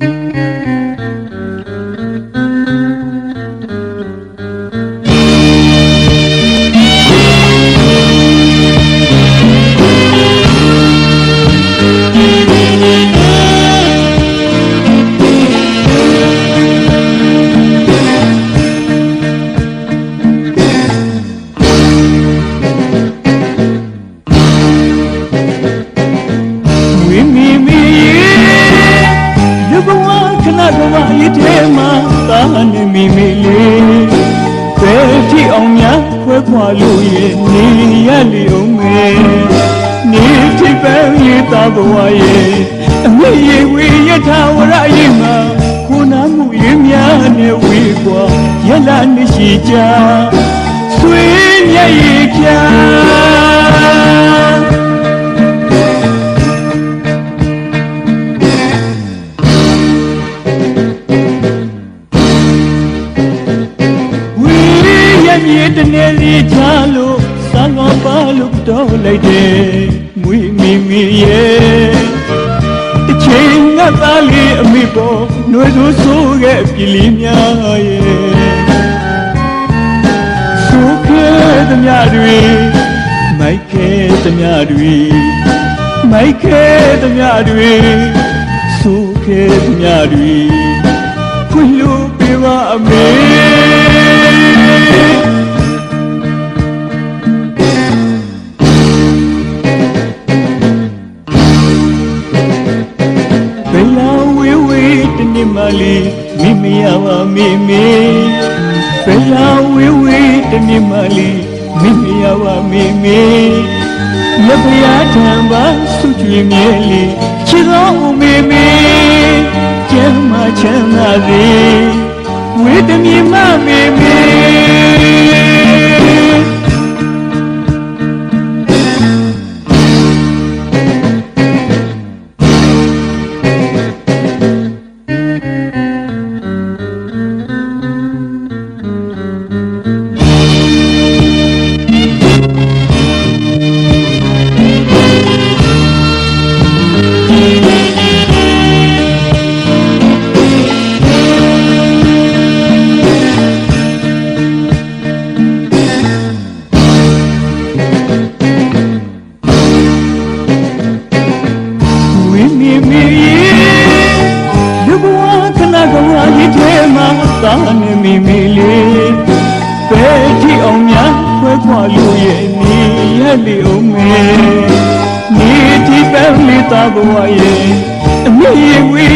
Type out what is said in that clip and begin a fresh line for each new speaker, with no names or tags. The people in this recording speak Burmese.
ဝိ မီမီလေးဘယ်ထိအောင်များခွဲခွာလို့ရဲ့နေရလေအောင်မေနေထိပ်ပန်းရတာဘဝရဲ့အမေရေဝေယထာဝရယေမှာခုနာမှုရင်းများနဲ့ဝေကွာရလာနေရှိကြဆွေမျက်ရည်ပြာ တနေလေးချလို့စံတော်ပါလို့တော့လိုက်တယ်မွေမီမီရဲ့တစ်ချိန်ငါသားလေးအမိပေါ်နှွေသူဆိုးခဲ့ပြည်လီများရဲ့ဆိုးခဲ့သမျှတွေမိုက်ခဲ့သမျှတွေမိုက်ခဲ့သမျှတွေဆိုးခဲ့သမျှတွေခွင့်လူပေးပါအမေ လေးမိမရပါမေမေဘယ်လာဝေးဝေးတနေ့မှလေးမိမရပါမေမေမဖယားထံပါဆုကြည်မြဲလေးချစ်တော်ဦးမေမေကျမ်းမချမ်းသာစေဝေတမြင်မမေမေ နေမီမီလေးဘယ်ထိအောင်များခွဲခွာလို့ရဲ့နေရလေအောင်မေနေတိပန်းလေးသားဘဝရဲ့အမေဝေ